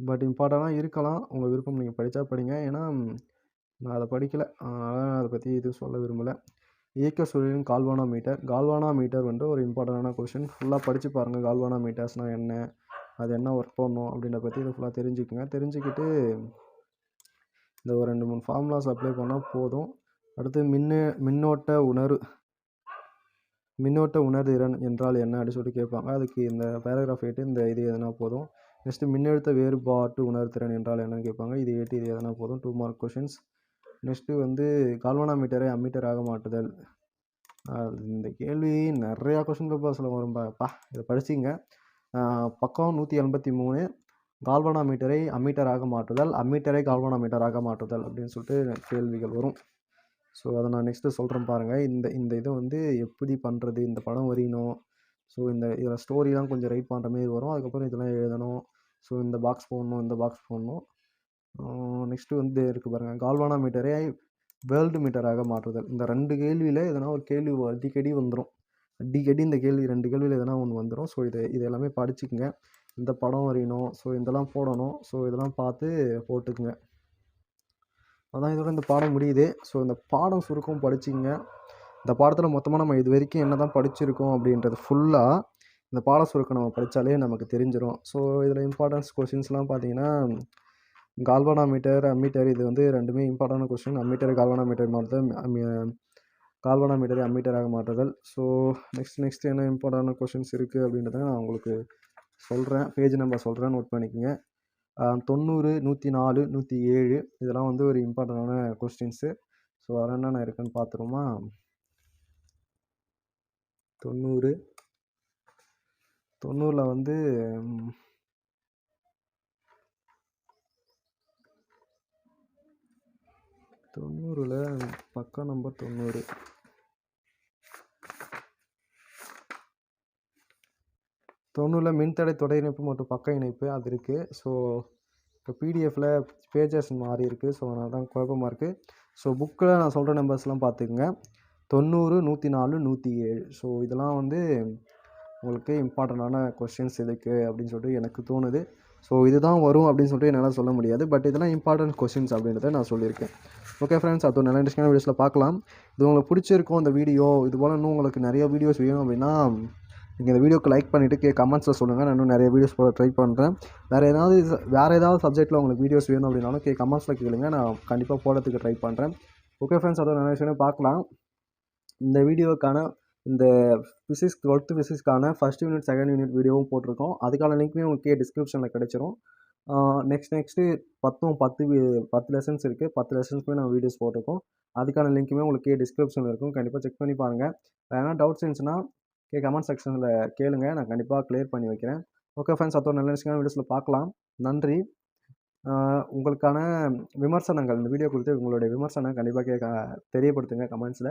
பட் இம்பார்ட்டண்ட்டாக இருக்கலாம். உங்கள் விருப்பம் நீங்கள் படித்தா படிங்க. ஏன்னா நான் அதை படிக்கலை. அதனால் நான் அதை பற்றி எதுவும் சொல்ல விரும்பலை. இயக்க சுழலின் கால்வானா மீட்டர் கால்வானா மீட்டர் வந்து ஒரு இம்பார்ட்டண்டான கொஷின் ஃபுல்லாக படித்து பாருங்கள் கால்வானா மீட்டர்ஸ்னால் என்ன? அது என்ன ஒர்க் பண்ணும் அப்படின்றத பற்றி இதை ஃபுல்லாக தெரிஞ்சுக்குங்க. தெரிஞ்சுக்கிட்டு இந்த ஒரு ரெண்டு மூணு ஃபார்முலாஸ் அப்ளை பண்ணால் போதும். அடுத்து மின்னு மின்னோட்ட உணர்வு. மின்னோட்ட உணர்திறன் என்றால் என்ன அப்படின்னு சொல்லிட்டு கேட்பாங்க. அதுக்கு இந்த பேராகிராஃப் எயிட்டு இந்த இது எதுனா போதும். நெக்ஸ்ட்டு மின்னழுத்த வேறுபாட்டு உணர்திறன் என்றால் என்னன்னு கேட்பாங்க. இது எயிட்டு இது எதனா போதும். டூ மார்க் கொஷின்ஸ் நெக்ஸ்ட்டு வந்து கால்வனா மீட்டரை ஆக மாட்டுதல். இந்த கேள்வி நிறையா கொஷின் பேப்பர்ஸில் வரும்பாப்பா இதை படிச்சிங்க. பக்கம் நூற்றி எண்பத்தி மூணு கால்வனா மீட்டரை அம்மீட்டராக மாற்றுதல் அம்மீட்டரை கால்வனா ஆக மாற்றுதல் அப்படின்னு சொல்லிட்டு கேள்விகள் வரும். ஸோ அதை நான் நெக்ஸ்ட்டு சொல்கிறேன் பாருங்கள் இந்த இந்த இதை வந்து எப்படி பண்ணுறது இந்த படம் வரையணும். ஸோ இந்த இதில் ஸ்டோரிலாம் கொஞ்சம் ரைட் பண்ணுற மாதிரி வரும். அதுக்கப்புறம் இதெல்லாம் எழுதணும். ஸோ இந்த பாக்ஸ் போடணும் இந்த பாக்ஸ் போடணும். நெக்ஸ்ட்டு வந்து இருக்குது பாருங்கள் கால்வானா மீட்டரை வேர்ல்டு மீட்டராக மாற்றுதல். இந்த ரெண்டு கேள்வியில் எதனா ஒரு கேள்வி அடிக்கடி வந்துடும் அடிக்கடி இந்த கேள்வி ரெண்டு கேள்வியில் எதனா ஒன்று வந்துடும் ஸோ இதை இது எல்லாமே படிச்சுக்கங்க. இந்த படம் வரையணும். ஸோ இதெல்லாம் போடணும். ஸோ இதெல்லாம் பார்த்து போட்டுக்குங்க. அதான் இதோட இந்த பாடம் முடியுது. ஸோ இந்த பாடம் சுருக்கம் படிச்சிங்க இந்த பாடத்தில் மொத்தமாக நம்ம இது வரைக்கும் என்ன தான் படிச்சிருக்கோம் அப்படின்றது ஃபுல்லாக இந்த பாட சுருக்கம் நம்ம படித்தாலே நமக்கு தெரிஞ்சிடும் ஸோ இதில் இம்பார்ட்டன்ஸ் கொஷின்ஸ்லாம் பார்த்தீங்கன்னா கால்வனாமீட்டர் அம்மீட்டர் இது வந்து ரெண்டுமே இம்பார்ட்டான கொஸ்டின் அம்மீட்டர் கால்வானா மீட்டர் மாற்றுதல் கால்வனாமீட்டர் அம்மீட்டராக மாற்றுதல். ஸோ நெக்ஸ்ட் நெக்ஸ்ட் என்ன இம்பார்ட்டான கொஷின்ஸ் இருக்குது அப்படின்றத நான் உங்களுக்கு சொல்கிறேன் பேஜ் நம்பர் சொல்கிறேன் நோட் பண்ணிக்கோங்க. தொண்ணூறு நூற்றி நாலு நூற்றி ஏழு இதெல்லாம் வந்து ஒரு இம்பார்ட்டண்டான கொஸ்டின்ஸு ஸோ அதெல்லாம் என்னென்ன இருக்குன்னு பார்த்துருமா தொண்ணூறு. தொண்ணூறில் வந்து தொண்ணூறில் பக்கம் நம்பர் தொண்ணூறு. தொண்ணூறில் மின்தடை தொடை இணைப்பு மற்றும் பக்க இணைப்பு அது இருக்குது ஸோ இப்போ பிடிஎஃப்பில் பேஜஸ் மாறி இருக்குது ஸோ அதனால் தான் குழப்பமாக இருக்குது ஸோ புக்கில் நான் சொல்கிற நம்பர்ஸ்லாம் பார்த்துக்குங்க தொண்ணூறு நூற்றி நாலு நூற்றி ஏழு ஸோ இதெல்லாம் வந்து உங்களுக்கு இம்பார்ட்டண்டான கொஸ்டின்ஸ் இதுக்கு அப்படின்னு சொல்லிட்டு எனக்கு தோணுது. ஸோ இதுதான் வரும் அப்படின்னு சொல்லிட்டு என்னால் சொல்ல முடியாது. பட் இதெல்லாம் இம்பார்ட்டன்ட் கொஸ்டின்ஸ் அப்படின்றத நான் சொல்லியிருக்கேன். ஓகே ஃப்ரெண்ட்ஸ் அது நல்ல இன்ட்ரெஸ்டிங்கான வீடியோஸில் பார்க்கலாம். இது உங்களுக்கு பிடிச்சிருக்கும் இந்த வீடியோ இது போல் இன்னும் உங்களுக்கு நிறைய வீடியோஸ் வேணும் அப்படின்னா நீங்கள் இந்த வீடியோக்கு லைக் பண்ணிவிட்டு கே கமெண்ட்ஸில் சொல்லுங்கள் நான் இன்னும் நிறைய வீடியோஸ் போட ட்ரை பண்ணுறேன் வேறு ஏதாவது வேறு ஏதாவது சப்ஜெக்ட்டில் உங்களுக்கு வீடியோஸ் வேணும் அப்படின்னாலும் கே கமெண்ட்ஸில் கேளுங்க. நான் கண்டிப்பாக போடுறதுக்கு ட்ரை பண்ணுறேன் ஓகே ஃப்ரெண்ட்ஸ் அதோட நிறைய விஷயம் பார்க்கலாம். இந்த வீடியோக்கான இந்த ஃபிசிக்ஸ் டுவெல்த்து ஃபிசிக்ஸ்க்கான ஃபஸ்ட் யூனிட் செகண்ட் யூனிட் வீடியோவும் போட்டிருக்கோம். அதுக்கான லிங்க்குமே உங்களுக்கு டிஸ்கிரிப்ஷனில் கிடச்சிரும். நெக்ஸ்ட் நெக்ஸ்ட்டு பத்தும் பத்து பத்து லெசன்ஸ் இருக்குது பத்து லெசன்ஸ்க்குமே நான் வீடியோஸ் போட்டிருக்கோம். அதுக்கான லிங்க்குமே உங்களுக்கு டிஸ்கிரிப்ஷனில் இருக்கும். கண்டிப்பாக செக் பண்ணி பாருங்கள் வேறு டவுட்ஸ் இருந்துச்சுன்னா கே கமெண்ட் செக்ஷனில் கேளுங்க. நான் கண்டிப்பாக கிளியர் பண்ணி வைக்கிறேன். ஓகே ஃப்ரெண்ட்ஸ் அத்தோட நல்ல விஷயமான வீடியோஸில் பார்க்கலாம். நன்றி. உங்களுக்கான விமர்சனங்கள் இந்த வீடியோ குறித்து உங்களுடைய விமர்சனம் கண்டிப்பாக கேட்க தெரியப்படுத்துங்க கமெண்ட்ஸில்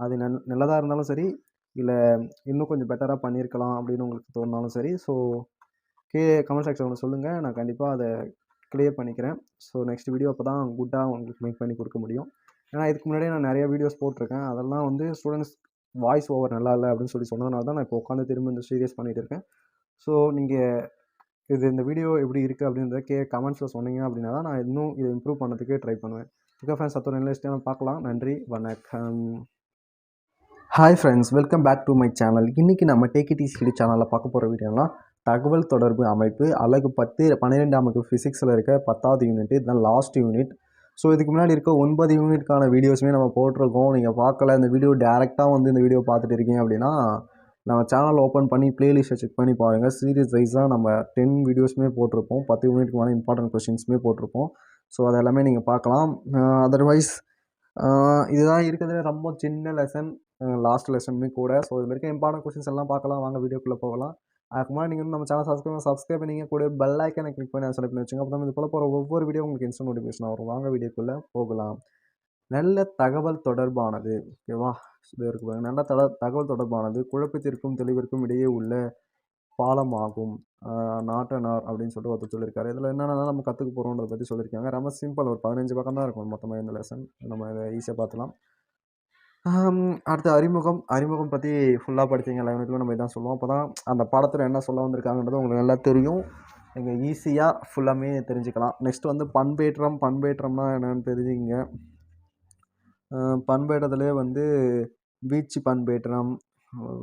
அது நல் நல்லதாக இருந்தாலும் சரி இல்லை இன்னும் கொஞ்சம் பெட்டராக பண்ணியிருக்கலாம் அப்படின்னு உங்களுக்கு தோணினாலும் சரி. ஸோ கே கமெண்ட் செக்ஷனில் சொல்லுங்கள் நான் கண்டிப்பாக அதை க்ளியர் பண்ணிக்கிறேன். ஸோ நெக்ஸ்ட் வீடியோ அப்போ தான் குட்டாக உங்களுக்கு மேக் பண்ணி கொடுக்க முடியும். ஏன்னா இதுக்கு முன்னாடியே நான் நிறைய வீடியோஸ் போட்டிருக்கேன். அதெல்லாம் வந்து ஸ்டூடெண்ட்ஸ் வாய்ஸ் ஓவர் நல்லா இல்லை அப்படின்னு சொல்லி சொன்னதுனால தான் நான் இப்போ உட்காந்து திரும்ப இந்த சீரியஸ் பண்ணிகிட்டு இருக்கேன். ஸோ நீங்கள் இது இந்த வீடியோ எப்படி இருக்குது அப்படின்றத கே கமெண்ட்ஸில் சொன்னீங்க அப்படின்னா தான் நான் இன்னும் இதை இம்ப்ரூவ் பண்ணதுக்கு ட்ரை பண்ணுவேன். ஓகே ஃப்ரெண்ட்ஸ் அத்தோட நல்ல பார்க்கலாம். நன்றி வணக்கம். Hi friends welcome back to my channel இன்றைக்கி நம்ம டேக் இட் ஈஸி சேனலில் பார்க்க போகிற வீடியோலாம் தகவல் தொடர்பு அமைப்பு அழகு பத்து பன்னிரெண்டு அமைப்பு ஃபிசிக்ஸில் இருக்க பத்தாவது யூனிட் இதுதான் லாஸ்ட் யூனிட் ஸோ இதுக்கு முன்னாடி இருக்க ஒன்பது யூனிட்கான வீடியோஸுமே நம்ம போட்டிருக்கோம். நீங்கள் பார்க்கல இந்த வீடியோ டேரெக்டாக வந்து இந்த வீடியோ பார்த்துட்டு இருக்கீங்க அப்படின்னா நம்ம சேனல் ஓப்பன் பண்ணி ப்ளேலிஸ்ட்டை செக் பண்ணி பாருங்கள் சீரியஸ் வைஸாக நம்ம டென் வீடியோஸுமே போட்டிருப்போம். பத்து யூனிட்க்கு மேலே இம்பார்ட்டன்ட் கொஷின்ஸுமே போட்டிருப்போம். ஸோ அது எல்லாமே நீங்கள் பார்க்கலாம். அதர்வைஸ் இதுதான் இருக்கிறதுல ரொம்ப சின்ன லெசன் லாஸ்ட் லெசனுமே கூட. ஸோ இது இருக்க இம்பார்ட்டன்ட் கொஷின்ஸ் எல்லாம் பார்க்கலாம். வாங்க வீடியோக்குள்ளே போகலாம். அதுக்கு முன்னாடி நீங்கள் நம்ம சேனல் சப்ஸ்கிரைப் சப்ஸ்கிரைப் பண்ணி கூட பெல் ஐக்கனை கிளிக் பண்ணி செலக்ட் பண்ணி வச்சுங்க. அப்போ தான் இது போல போகிற ஒவ்வொரு வீடியோ உங்களுக்கு இன்ஸ்டன்ட் நோட்டிஃபிகேஷன் வரும். வாங்க வீடியோக்குள்ளே போகலாம். நல்ல தகவல் தொடர்பானது. ஓகேவா இது இருக்கு பாருங்க. நல்ல தட தகவல் தொடர்பானது. குழப்பத்திற்கும் தெளிவிற்கும் இடையே உள்ள பாலமாகும். நாட்டனார் அப்படின்னு சொல்லிட்டு ஒருத்தர் சொல்லியிருக்காரு இதில் என்னென்னா நம்ம கற்றுக்க போகிறோன்றதை பற்றி சொல்லியிருக்காங்க ரொம்ப சிம்பிள் ஒரு பதினஞ்சு பக்கம் தான் இருக்கும். மொத்தமாக இந்த லெசன் நம்ம இதை ஈஸியாக பார்த்துலாம். அடுத்து அறிமுகம். அறிமுகம் பற்றி ஃபுல்லாக படித்தீங்க லெவனுக்குள்ள நம்ம இதான் சொல்லுவோம். அப்போ தான் அந்த பாடத்தில் என்ன சொல்ல வந்திருக்காங்கன்றது உங்களுக்கு நல்லா தெரியும். நீங்கள் ஈஸியாக ஃபுல்லாமே தெரிஞ்சுக்கலாம். நெக்ஸ்ட் வந்து பண்பேற்றம். பண்பேற்றம்னா என்னென்னு தெரிஞ்சுக்கிங்க. பண்பேற்றத்துலேயே வந்து வீச்சு பண்பேற்றம்.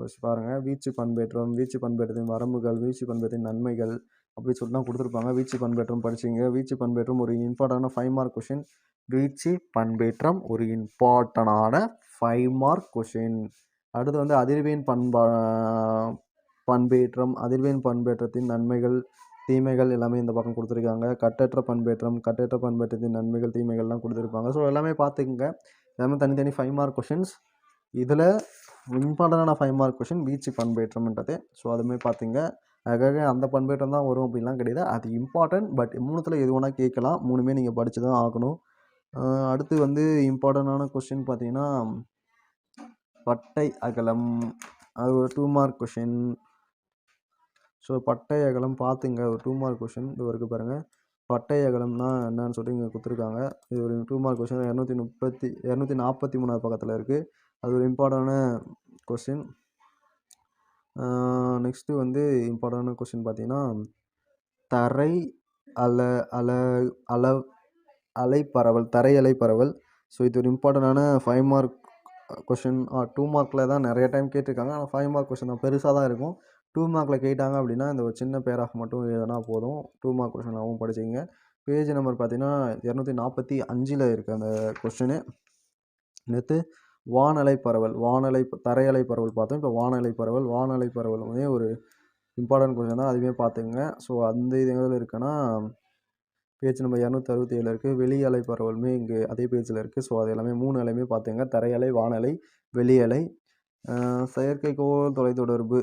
வச்சு பாருங்கள் வீச்சு பண்பேற்றம் வீச்சு பண்பேற்றத்தின் வரம்புகள் வீச்சு பண்பேற்றத்தின் நன்மைகள் அப்படி சொல்லிட்டு தான் கொடுத்துருப்பாங்க. வீச்சு பண்பேற்றம் படிச்சிங்க. வீச்சு பண்பேற்றம் ஒரு இம்பார்ட்டண்டான ஃபைவ் மார்க் கொஷின் வீச்சு பண்பேற்றம் ஒரு இம்பார்ட்டனான ஃபைவ் மார்க் கொஷின் அடுத்து வந்து அதிர்வெண் பண்பா பண்பேற்றம் அதிர்வெண் பண்பேற்றத்தின் நன்மைகள் தீமைகள் எல்லாமே இந்த பக்கம் கொடுத்துருக்காங்க. கட்டற்ற பண்பேற்றம் கட்டற்ற பண்பேற்றத்தின் நன்மைகள் தீமைகள்லாம் கொடுத்துருப்பாங்க. ஸோ எல்லாமே பார்த்துக்குங்க. எல்லாமே தனித்தனி ஃபைவ் மார்க் கொஷின்ஸ் இதில் இம்பார்ட்டண்டான ஃபைவ் மார்க் கொஷின் வீச்சு பண்பேற்றம்ன்றது. ஸோ அதுமாதிரி பார்த்துங்க. அதுக்காக அந்த பண்பேற்றம் தான் வரும் அப்படின்லாம் கிடையாது. அது இம்பார்ட்டன்ட் பட் மூணுத்தில் எது வேணால் கேட்கலாம். மூணுமே நீங்கள் படித்து தான் ஆகணும் அடுத்து வந்து இம்பார்ட்டண்ட்டான கொஷின் பார்த்தீங்கன்னா பட்டை அகலம். அது ஒரு டூ மார்க் கொஷின் ஸோ பட்டை அகலம் பார்த்துங்க. ஒரு டூ மார்க் கொஷின் இது வரைக்கும் பாருங்கள் பட்டை அகலம்னா என்னன்னு சொல்லிட்டு இங்கே கொடுத்துருக்காங்க. இது ஒரு டூ மார்க் கொஷின் இரநூத்தி முப்பத்தி இரநூத்தி நாற்பத்தி மூணாவது பக்கத்தில் இருக்குது அது ஒரு இம்பார்ட்டண்டான கொஷின் நெக்ஸ்ட்டு வந்து இம்பார்ட்டண்டான கொஷின் பார்த்தீங்கன்னா தரை அல அல அல அலைப்பரவல் தரை அலைப்பரவல். ஸோ இது ஒரு இம்பார்ட்டண்டான ஃபைவ் மார்க் கொஷின் டூ மார்க்கில் தான் நிறைய டைம் கேட்டிருக்காங்க. ஆனால் ஃபைவ் மார்க் கொஷின் தான் பெருசாக தான் இருக்கும். டூ மார்க்கில் கேட்டாங்க அப்படின்னா இந்த ஒரு சின்ன பேராக மட்டும் எழுதினா போதும். டூ மார்க் கொஷினாகவும் படிச்சிங்க பேஜ் நம்பர் பார்த்தீங்கன்னா இரநூத்தி நாற்பத்தி அஞ்சில் இருக்குது அந்த கொஷினு நேற்று வானலை பரவல் வானலை தரையலை பரவல் பார்த்தோம். இப்போ வானலை பரவல் வானலை பரவல் வந்து ஒரு இம்பார்ட்டன்ட் கொஷின் தான். அதுவுமே பார்த்துங்க ஸோ அந்த இது எதில் இருக்குன்னா பேஜ் நம்பர் இரநூத்தி அறுபத்தி ஏழு இருக்குது வெளி அலை பரவலுமே இங்கே அதே பேஜில் இருக்குது ஸோ அது எல்லாமே மூணு அலையுமே பார்த்துங்க தரையலை வானலை வெளியலை செயற்கைக்கோள் தொலைத்தொடர்பு.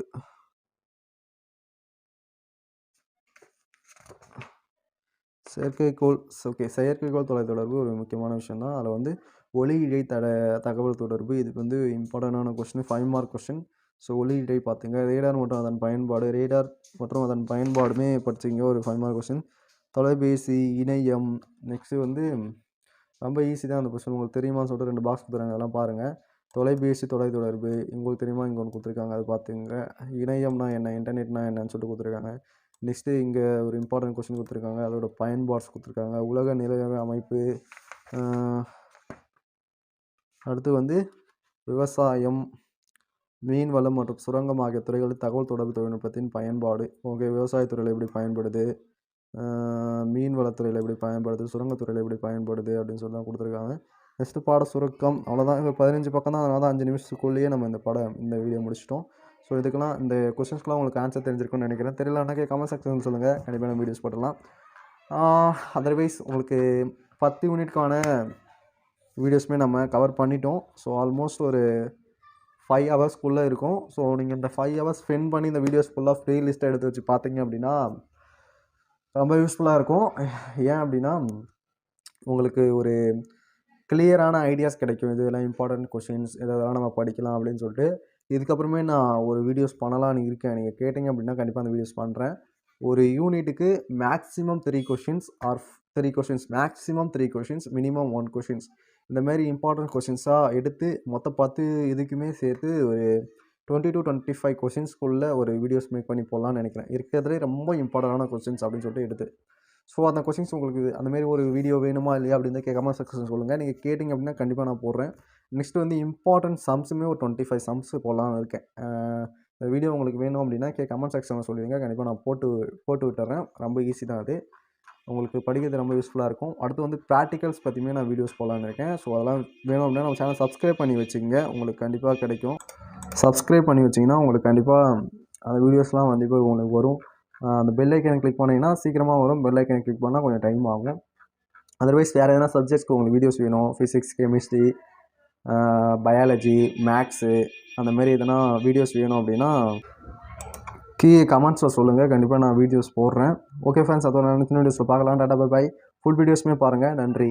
செயற்கைக்கோள் ஓகே செயற்கைக்கோள் தொலைத்தொடர்பு ஒரு முக்கியமான விஷயம் தான் அதில் வந்து ஒளி இழை தட தகவல் தொடர்பு. இதுக்கு வந்து இம்பார்ட்டண்டான question five mark question so ஒளி இழை பார்த்துங்க. ரேடார் மற்றும் அதன் பயன்பாடு. ரேடார் மற்றும் அதன் பயன்பாடுமே படிச்சிங்க. ஒரு ஃபைவ் மார்க் கொஸ்டின் தொலைபேசி இணையம். நெக்ஸ்ட்டு வந்து ரொம்ப ஈஸி தான் அந்த கொஸ்டின் உங்களுக்கு தெரியுமான்னு சொல்லிட்டு ரெண்டு பாக்ஸ் கொடுத்துருக்காங்க. அதெல்லாம் பாருங்கள் தொலைபேசி தொலைத்தொடர்பு உங்களுக்கு தெரியுமா? இங்கே ஒன்று கொடுத்துருக்காங்க. அது பார்த்துங்க. இணையம்னா என்ன? இன்டர்நெட்னா என்னன்னு சொல்லிட்டு கொடுத்துருக்காங்க. நெக்ஸ்ட்டு இங்கே ஒரு இம்பார்ட்டன்ட் கொஸ்டின் கொடுத்துருக்காங்க. அதோட பயன்பாட்ஸ் கொடுத்துருக்காங்க. உலக நிலைய அமைப்பு அடுத்து வந்து விவசாயம் மீன் வளம் மற்றும் சுரங்கம் ஆகிய துறைகளில் தகவல் தொடர்பு தொழில்நுட்பத்தின் பயன்பாடு. ஓகே விவசாயத்துறையில் எப்படி பயன்படுது? மீன் வளத்துறையில் எப்படி பயன்படுது? சுரங்கத்துறையில் எப்படி பயன்படுது? அப்படின்னு சொல்லி தான் கொடுத்துருக்காங்க. நெக்ஸ்ட்டு பாட சுருக்கம். அவ்வளோதான் இப்போ பதினஞ்சு பக்கம் தான். அதனால தான் அஞ்சு நிமிஷத்துக்குள்ளேயே நம்ம இந்த படம் இந்த வீடியோ முடிச்சிட்டோம். ஸோ இதுக்கெல்லாம் இந்த கொஸ்டின்ஸ்க்குலாம் உங்களுக்கு ஆன்சர் தெரிஞ்சிருக்கும்னு நினைக்கிறேன். தெரியலனாக்கே கமெண்ட் செக்ஷன் சொல்லுங்கள் கண்டிப்பாக நம்ம வீடியோஸ் போட்டுடலாம். அதர்வைஸ் உங்களுக்கு பத்து யூனிட்கான வீடியோஸுமே நம்ம கவர் பண்ணிட்டோம். ஸோ ஆல்மோஸ்ட் ஒரு ஃபைவ் ஹவர்ஸ்க்குள்ளே இருக்கும். ஸோ நீங்கள் இந்த ஃபைவ் ஹவர்ஸ் ஸ்பெண்ட் பண்ணி இந்த வீடியோஸ் ஃபுல்லாக ஃப்ரீ லிஸ்ட்டை எடுத்து வச்சு பார்த்தீங்க அப்படின்னா ரொம்ப யூஸ்ஃபுல்லாக இருக்கும். ஏன் அப்படின்னா உங்களுக்கு ஒரு கிளியரான ஐடியாஸ் கிடைக்கும். இதெல்லாம் இம்பார்ட்டண்ட் கொஷின்ஸ் இதெல்லாம் நம்ம படிக்கலாம் அப்படின்னு சொல்லிட்டு. இதுக்கப்புறமே நான் ஒரு வீடியோஸ் பண்ணலான்னு இருக்கேன். நீங்கள் கேட்டிங்க அப்படின்னா கண்டிப்பாக அந்த வீடியோஸ் பண்ணுறேன் ஒரு யூனிட்டுக்கு maximum three questions or three questions maximum three questions minimum one questions இந்த மாதிரி இம்பார்ட்டன்ட் கொஷின்ஸாக எடுத்து மொத்த பத்து இதுக்குமே சேர்த்து ஒரு டுவெண்ட்டி டு டுவெண்ட்டி ஃபைவ் கொஷின்ஸ்க்குள்ளே ஒரு வீடியோஸ் மேக் பண்ணி போடலான்னு நினைக்கிறேன். இருக்கிறதுலே ரொம்ப இம்பார்ட்டண்டான கொஷின்ஸ் அப்படின்னு சொல்லிட்டு எடுத்து. ஸோ அந்த கொஷின்ஸ் உங்களுக்கு அந்த மாதிரி ஒரு வீடியோ வேணுமா இல்லையா அப்படின்னு கேட்காம செக்ஷன் சொல்லுங்கள் நீங்கள் கேட்டிங்க அப்படின்னா கண்டிப்பாக நான் போடுறேன். நெக்ஸ்ட் வந்து இம்பார்ட்டன்ட் சம்ஸுமே ஒரு டுவெண்ட்டி ஃபைவ் சம்ஸ் போடலான்னு இருக்கேன். இந்த வீடியோ உங்களுக்கு வேணும் அப்படின்னா கே கமெண்ட் செக்ஷனில் சொல்லுவீங்க. கண்டிப்பாக நான் போட்டு போட்டு விட்டுறேன். ரொம்ப ஈஸி தான் அது. உங்களுக்கு படிக்கிறது ரொம்ப யூஸ்ஃபுல்லாக இருக்கும். அடுத்து வந்து ப்ராக்டிகல்ஸ் பற்றியுமே நான் வீடியோஸ் போடலான்னு இருக்கேன். ஸோ அதெல்லாம் வேணும் அப்படின்னா நம்ம சேனல் சப்ஸ்கிரைப் பண்ணி வச்சுக்கோங்க. உங்களுக்கு கண்டிப்பாக கிடைக்கும். சப்ஸ்கிரைப் பண்ணி வச்சிங்கன்னா உங்களுக்கு கண்டிப்பாக அந்த வீடியோஸ்லாம் கண்டிப்பாக உங்களுக்கு வரும். அந்த பெல் ஐக்கனை கிளிக் பண்ணிங்கன்னா சீக்கிரமாக வரும். பெல் ஐக்கனை கிளிக் பண்ணால் கொஞ்சம் டைம் ஆகும். அதர்வைஸ் வேறு எதனா சப்ஜெக்ட்ஸ்க்கு உங்களுக்கு வீடியோஸ் வேணும். ஃபிசிக்ஸ் கெமிஸ்ட்ரி பயாலஜி மேக்ஸு அந்த மாதிரி எதனா வீடியோஸ் வேணும் அப்படின்னா கீழே கமெண்ட்ஸில் சொல்லுங்கள் கண்டிப்பாக நான் வீடியோஸ் போடுறேன். ஓகே ஃப்ரெண்ட்ஸ் அதோட சின்ன வீடியோஸில் பார்க்கலாம் டாடா பை பை ஃபுல் வீடியோஸுமே பாருங்கள் நன்றி.